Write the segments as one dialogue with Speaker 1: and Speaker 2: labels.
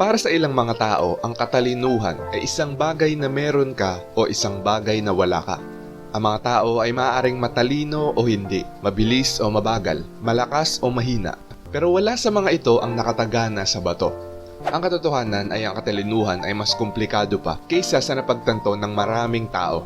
Speaker 1: Para sa ilang mga tao, ang katalinuhan ay isang bagay na meron ka o isang bagay na wala ka. Ang mga tao ay maaaring matalino o hindi, mabilis o mabagal, malakas o mahina. Pero wala sa mga ito ang nakatagana sa bato. Ang katotohanan ay ang katalinuhan ay mas komplikado pa kaysa sa napagtanto ng maraming tao.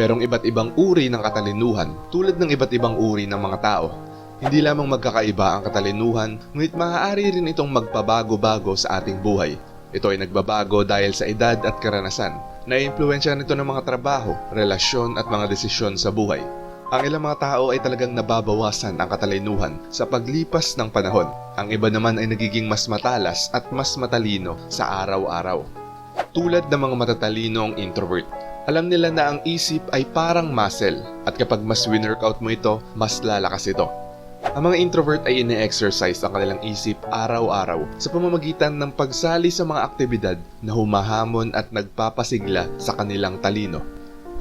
Speaker 1: Merong iba't ibang uri ng katalinuhan tulad ng iba't ibang uri ng mga tao. Hindi lamang magkakaiba ang katalinuhan, ngunit maaari rin itong magpabago-bago sa ating buhay. Ito ay nagbabago dahil sa edad at karanasan. Naiimpluwensya nito ng mga trabaho, relasyon at mga desisyon sa buhay. Ang ilang mga tao ay talagang nababawasan ang katalinuhan sa paglipas ng panahon. Ang iba naman ay nagiging mas matalas at mas matalino sa araw-araw. Tulad ng mga matatalinong introvert. Alam nila na ang isip ay parang muscle at kapag mas winworkout mo ito, mas lalakas ito. Ang mga introvert ay ine-exercise ang kanilang isip araw-araw sa pamamagitan ng pagsali sa mga aktibidad na humahamon at nagpapasigla sa kanilang talino.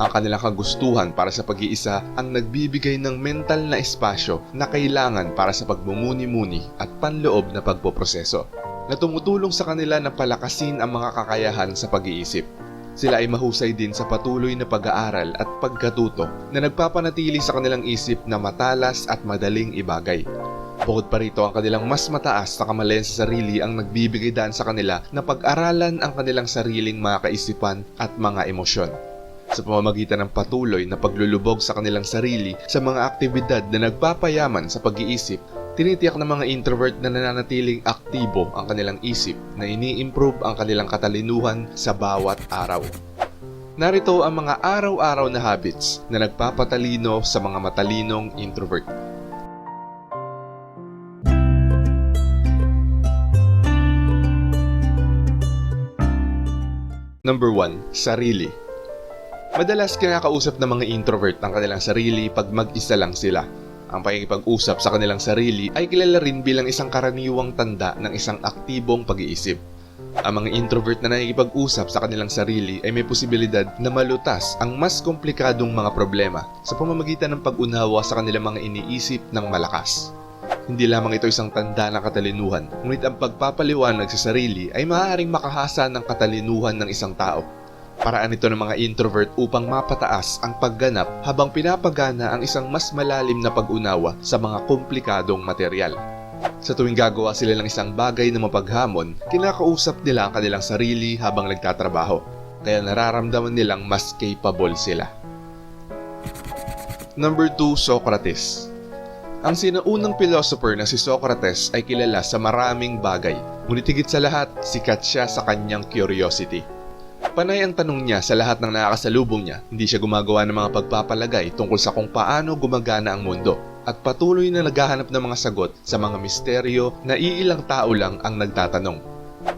Speaker 1: Ang kanilang kagustuhan para sa pag-iisa ang nagbibigay ng mental na espasyo na kailangan para sa pagmumuni-muni at panloob na pagpoproseso na tumutulong sa kanila na palakasin ang mga kakayahan sa pag-iisip. Sila ay mahusay din sa patuloy na pag-aaral at pagkatuto na nagpapanatili sa kanilang isip na matalas at madaling ibagay. Bukod pa rito ang kanilang mas mataas na kamalayan sa sarili ang nagbibigay daan sa kanila na pag-aralan ang kanilang sariling mga kaisipan at mga emosyon. Sa pamamagitan ng patuloy na paglulubog sa kanilang sarili sa mga aktibidad na nagpapayaman sa pag-iisip, tinitiyak ng mga introvert na nananatiling aktibo ang kanilang isip na ini-improve ang kanilang katalinuhan sa bawat araw. Narito ang mga araw-araw na habits na nagpapatalino sa mga matalinong introvert. Number 1. Sarili Madalas kinakausap ng mga introvert ang kanilang sarili pag mag-isa lang sila. Ang pakikipag-usap sa kanilang sarili ay kilala rin bilang isang karaniwang tanda ng isang aktibong pag-iisip. Ang mga introvert na nakikipag-usap sa kanilang sarili ay may posibilidad na malutas ang mas komplikadong mga problema sa pamamagitan ng pag-unawa sa kanilang mga iniisip ng malakas. Hindi lamang ito isang tanda ng katalinuhan, ngunit ang pagpapaliwanag sa sarili ay maaaring makahasa ng katalinuhan ng isang tao Paraan ito ng mga introvert upang mapataas ang pagganap habang pinapagana ang isang mas malalim na pag-unawa sa mga komplikadong material. Sa tuwing gagawa sila ng isang bagay na mapaghamon, kinakausap nila ang kanilang sarili habang nagtatrabaho, kaya nararamdaman nilang mas capable sila. Number 2, Socrates. Ang sinaunang philosopher na si Socrates ay kilala sa maraming bagay, ngunit higit sa lahat, sikat siya sa kanyang curiosity. Panay ang tanong niya sa lahat ng nakakasalubong niya. Hindi siya gumagawa ng mga pagpapalagay tungkol sa kung paano gumagana ang mundo at patuloy na naghahanap ng mga sagot sa mga misteryo na iilang tao lang ang nagtatanong.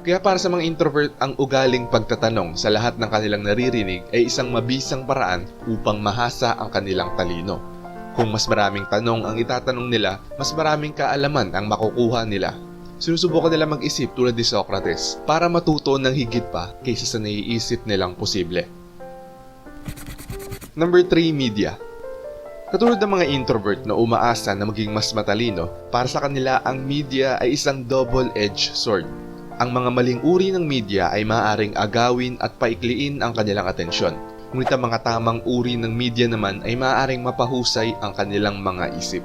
Speaker 1: Kaya para sa mga introvert, ang ugaling pagtatanong sa lahat ng kanilang naririnig ay isang mabisang paraan upang mahasa ang kanilang talino. Kung mas maraming tanong ang itatanong nila, mas maraming kaalaman ang makukuha nila sinusubukan nila mag-isip tulad ni Socrates para matuto ng higit pa kaysa sa naiisip nilang posible. Number 3, media. Katulad ng mga introvert na umaasa na maging mas matalino, para sa kanila ang media ay isang double-edged sword. Ang mga maling uri ng media ay maaaring agawin at paikliin ang kanilang atensyon. Ngunit ang mga tamang uri ng media naman ay maaaring mapahusay ang kanilang mga isip.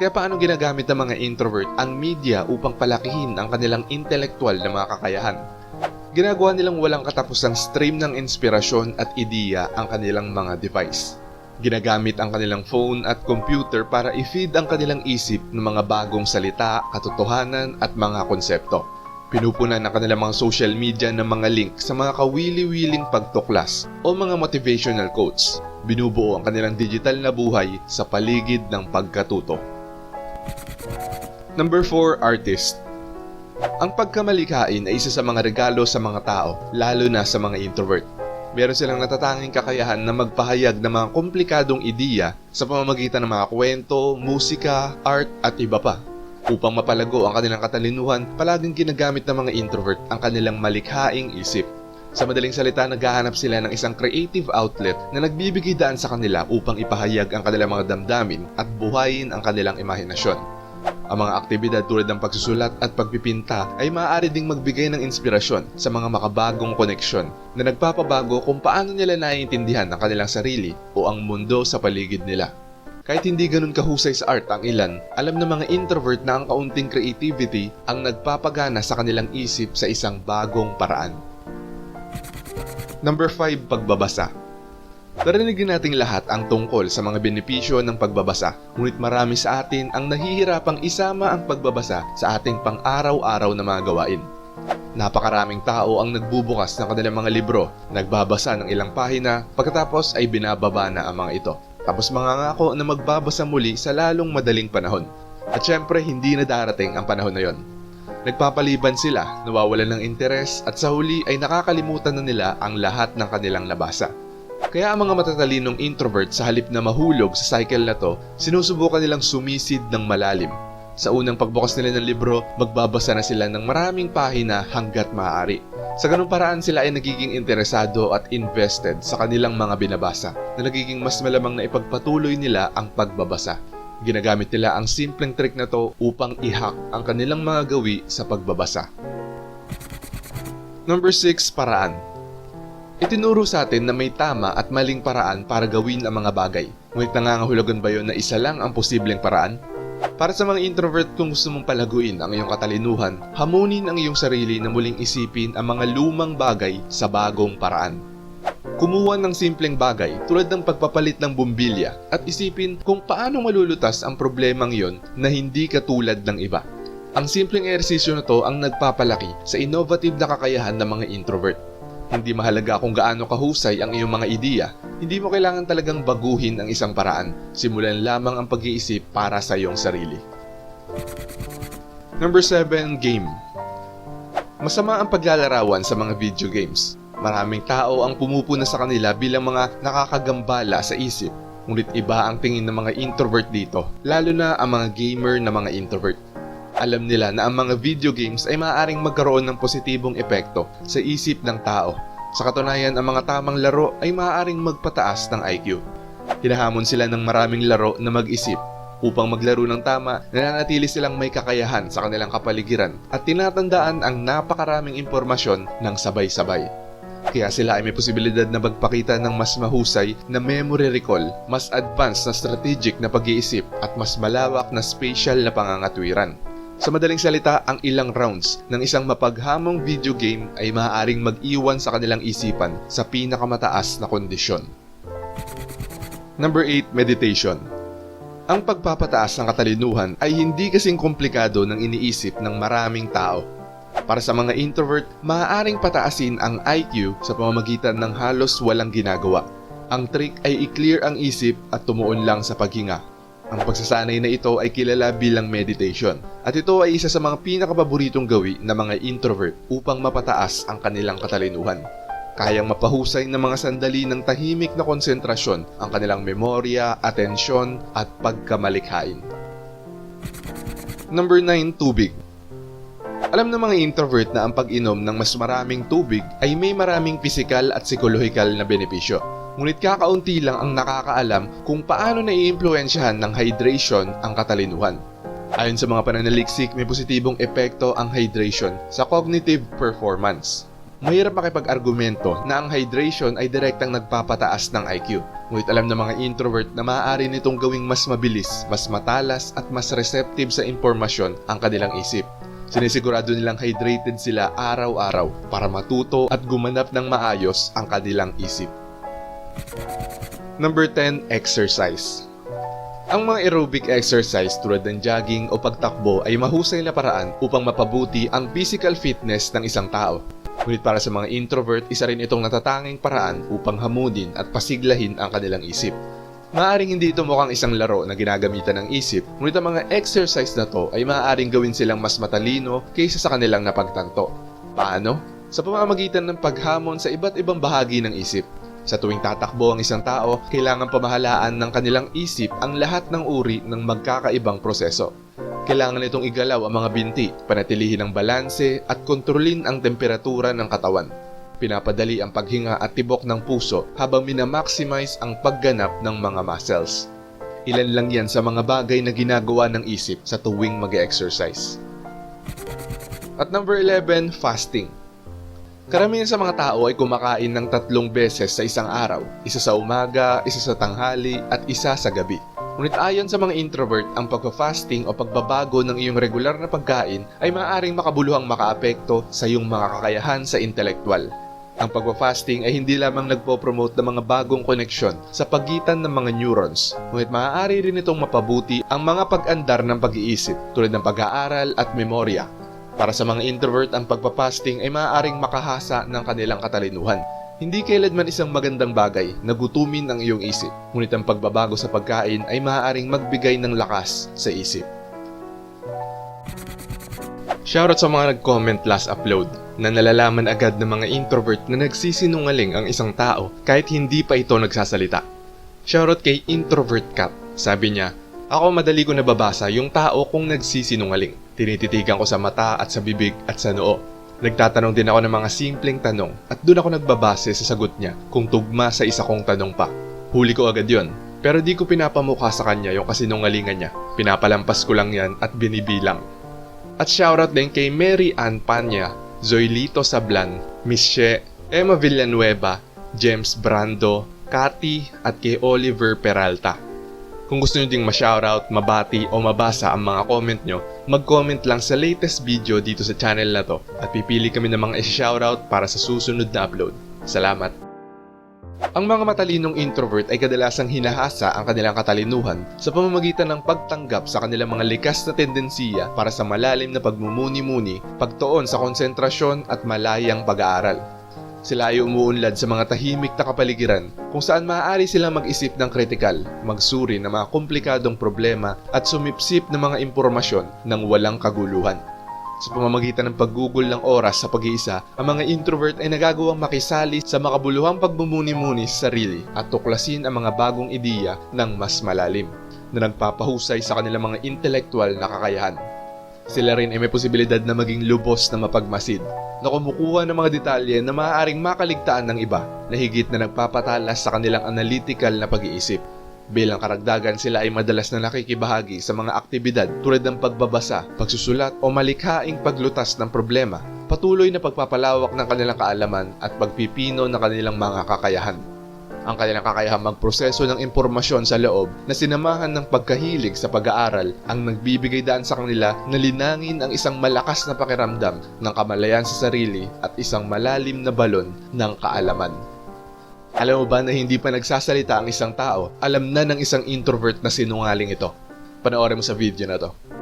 Speaker 1: Kaya paano ginagamit ng mga introvert ang media upang palakihin ang kanilang intelektual na mga kakayahan? Ginagawa nilang walang katapusang stream ng inspirasyon at ideya ang kanilang mga device. Ginagamit ang kanilang phone at computer para i-feed ang kanilang isip ng mga bagong salita, katotohanan at mga konsepto. Pinupunan ang kanilang mga social media ng mga link sa mga kawili-wiling pagtuklas o mga motivational quotes. Binubuo ang kanilang digital na buhay sa paligid ng pagkatuto. Number 4, artist. Ang pagkamalikhain ay isa sa mga regalo sa mga tao, lalo na sa mga introvert. Meron silang natatanging kakayahan na magpahayag ng mga komplikadong ideya sa pamamagitan ng mga kwento, musika, art at iba pa. Upang mapalago ang kanilang katalinuhan, palaging ginagamit ng mga introvert ang kanilang malikhaing isip. Sa madaling salita, naghahanap sila ng isang creative outlet na nagbibigay daan sa kanila upang ipahayag ang kanilang mga damdamin at buhayin ang kanilang imahinasyon. Ang mga aktibidad tulad ng pagsusulat at pagpipinta ay maaari ding magbigay ng inspirasyon sa mga makabagong koneksyon na nagpapabago kung paano nila naiintindihan ang kanilang sarili o ang mundo sa paligid nila. Kahit hindi ganun kahusay sa art ang ilan, alam ng mga introvert na ang kaunting creativity ang nagpapagana sa kanilang isip sa isang bagong paraan. Number 5, pagbabasa. Narinig nating lahat ang tungkol sa mga benepisyo ng pagbabasa, ngunit marami sa atin ang nahihirapang isama ang pagbabasa sa ating pang-araw-araw na mga gawain. Napakaraming tao ang nagbubukas ng kanilang mga libro, nagbabasa ng ilang pahina, pagkatapos ay binababa na ang mga ito. Tapos mangangako na magbabasa muli sa lalong madaling panahon. At syempre, hindi na darating ang panahon na yon. Nagpapaliban sila, nawawalan ng interes at sa huli ay nakakalimutan na nila ang lahat ng kanilang nabasa. Kaya ang mga matatalinong introvert sa halip na mahulog sa cycle na to, sinusubukan nilang sumisid ng malalim. Sa unang pagbukas nila ng libro, magbabasa na sila ng maraming pahina hanggat maaari. Sa ganung paraan sila ay nagiging interesado at invested sa kanilang mga binabasa na nagiging mas malamang na ipagpatuloy nila ang pagbabasa. Ginagamit nila ang simpleng trick na to upang i-hack ang kanilang mga gawi sa pagbabasa. Number 6, paraan. Itinuro sa atin na may tama at maling paraan para gawin ang mga bagay. Ngunit nangangahulugan ba yon na isa lang ang posibleng paraan? Para sa mga introvert kung gusto mong palaguin ang iyong katalinuhan, hamunin ang iyong sarili na muling isipin ang mga lumang bagay sa bagong paraan. Kumuha ng simpleng bagay tulad ng pagpapalit ng bumbilya at isipin kung paano malulutas ang problemang yon na hindi katulad ng iba. Ang simpleng ehersisyo na to ang nagpapalaki sa innovative na kakayahan ng mga introvert. Hindi mahalaga kung gaano kahusay ang iyong mga ideya, hindi mo kailangan talagang baguhin ang isang paraan. Simulan lamang ang pag-iisip para sa iyong sarili. Number 7, game. Masama ang paglalarawan sa mga video games. Maraming tao ang pumupuna sa kanila bilang mga nakakagambala sa isip. Ngunit iba ang tingin ng mga introvert dito, lalo na ang mga gamer na mga introvert. Alam nila na ang mga video games ay maaaring magkaroon ng positibong epekto sa isip ng tao. Sa katunayan, ang mga tamang laro ay maaaring magpataas ng IQ. Hinahamon sila ng maraming laro na mag-isip. Upang maglaro ng tama, nananatili silang may kakayahan sa kanilang kapaligiran at tinatandaan ang napakaraming impormasyon ng sabay-sabay. Kaya sila ay may posibilidad na magpakita ng mas mahusay na memory recall, mas advanced na strategic na pag-iisip at mas malawak na spatial na pangangatwiran. Sa madaling salita, ang ilang rounds ng isang mapaghamong video game ay maaaring mag-iwan sa kanilang isipan sa pinakamataas na kondisyon. Number 8, meditation. Ang pagpapataas ng katalinuhan ay hindi kasing komplikado ng iniisip ng maraming tao. Para sa mga introvert, maaaring pataasin ang IQ sa pamamagitan ng halos walang ginagawa. Ang trick ay i-clear ang isip at tumuon lang sa paghinga. Ang pagsasanay na ito ay kilala bilang meditation at ito ay isa sa mga pinakapaboritong gawi ng mga introvert upang mapataas ang kanilang katalinuhan. Kayang mapahusay ng mga sandali ng tahimik na konsentrasyon ang kanilang memorya, atensyon at pagkamalikhain. Number 9, tubig. Alam ng mga introvert na ang pag-inom ng mas maraming tubig ay may maraming pisikal at psikolohikal na benepisyo. Ngunit kakaunti lang ang nakakaalam kung paano naiimpluensyahan ng hydration ang katalinuhan. Ayon sa mga pananaliksik, may positibong epekto ang hydration sa cognitive performance. Mahirap makipag-argumento na ang hydration ay direktang nagpapataas ng IQ. Ngunit alam ng mga introvert na maaari nitong gawing mas mabilis, mas matalas at mas receptive sa impormasyon ang kanilang isip. Sinisigurado nilang hydrated sila araw-araw para matuto at gumanap ng maayos ang kanilang isip. Number 10, exercise. Ang mga aerobic exercise tulad ng jogging o pagtakbo ay mahusay na paraan upang mapabuti ang physical fitness ng isang tao. Ngunit para sa mga introvert, isa rin itong natatanging paraan upang hamunin at pasiglahin ang kanilang isip. Maaaring hindi ito mukhang isang laro na ginagamitan ng isip, ngunit ang mga exercise na to ay maaaring gawin silang mas matalino kaysa sa kanilang napagtanto. Paano? Sa pamamagitan ng paghamon sa iba't ibang bahagi ng isip. Sa tuwing tatakbo ang isang tao, kailangan pamahalaan ng kanilang isip ang lahat ng uri ng magkakaibang proseso. Kailangan itong igalaw ang mga binti, panatilihin ang balanse at kontrolin ang temperatura ng katawan. Pinapadali ang paghinga at tibok ng puso habang minamaximize ang pagganap ng mga muscles. Ilan lang yan sa mga bagay na ginagawa ng isip sa tuwing mag exercise At number 11, fasting. Karamihan sa mga tao ay kumakain ng tatlong beses sa isang araw. Isa sa umaga, isa sa tanghali, at isa sa gabi. Ngunit ayon sa mga introvert, ang pagpa-fasting o pagbabago ng iyong regular na pagkain ay maaaring makabuluhang makaapekto sa iyong mga kakayahan sa intelektual. Ang pagpa-fasting ay hindi lamang nagpo-promote ng mga bagong koneksyon sa pagitan ng mga neurons, ngunit maaari rin itong mapabuti ang mga pag-andar ng pag-iisip tulad ng pag-aaral at memorya. Para sa mga introvert, ang pagpa-fasting ay maaaring makahasa ng kanilang katalinuhan. Hindi kailanman isang magandang bagay na gutumin ang iyong isip, ngunit ang pagbabago sa pagkain ay maaaring magbigay ng lakas sa isip. Shoutout sa mga nag-comment last upload na nalalaman agad ng mga introvert na nagsisinungaling ang isang tao kahit hindi pa ito nagsasalita. Shoutout kay Introvert Cat. Sabi niya, Ako madali ko nababasa yung tao kung nagsisinungaling. Tinititigan ko sa mata at sa bibig at sa noo. Nagtatanong din ako ng mga simpleng tanong at doon ako nagbabase sa sagot niya kung tugma sa isa kong tanong pa. Huli ko agad yon. Pero di ko pinapamukha sa kanya yung kasinungalingan niya. Pinapalampas ko lang yan at binibilang. At shoutout din kay Mary Ann Panya, Zoilito Sablan, Miss She, Emma Villanueva, James Brando, Cathy at kay Oliver Peralta. Kung gusto nyo ding ma-shoutout, mabati o mabasa ang mga comment nyo, mag-comment lang sa latest video dito sa channel na to at pipili kami ng mga i-shoutout para sa susunod na upload. Salamat! Ang mga matalinong introvert ay kadalasang hinahasa ang kanilang katalinuhan sa pamamagitan ng pagtanggap sa kanilang mga likas na tendensiya para sa malalim na pagmumuni-muni, pagtuon sa konsentrasyon at malayang pag-aaral. Sila ay umuunlad sa mga tahimik na kapaligiran kung saan maaari silang mag-isip ng kritikal, magsuri ng mga komplikadong problema at sumipsip ng mga impormasyon ng walang kaguluhan. Sa pamamagitan ng paggugol ng oras sa pag-iisa, ang mga introvert ay nagagawang makisali sa makabuluhang pagmumuni-muni sa sarili at tuklasin ang mga bagong ideya ng mas malalim na nagpapahusay sa kanilang mga intelektual na kakayahan. Sila rin ay may posibilidad na maging lubos na mapagmasid, na kumukuha ng mga detalye na maaaring makaligtaan ng iba na higit na nagpapatalas sa kanilang analytical na pag-iisip. Bilang karagdagan sila ay madalas na nakikibahagi sa mga aktibidad tulad ng pagbabasa, pagsusulat o malikhaing paglutas ng problema, patuloy na pagpapalawak ng kanilang kaalaman at pagpipino ng kanilang mga kakayahan. Ang kanilang kakayahang magproseso ng impormasyon sa loob na sinamahan ng pagkahilig sa pag-aaral ang nagbibigay daan sa kanila na linangin ang isang malakas na pakiramdam ng kamalayan sa sarili at isang malalim na balon ng kaalaman. Alam mo ba na hindi pa nagsasalita ang isang tao, alam na ng isang introvert na sinungaling ito? Panoorin mo sa video na to.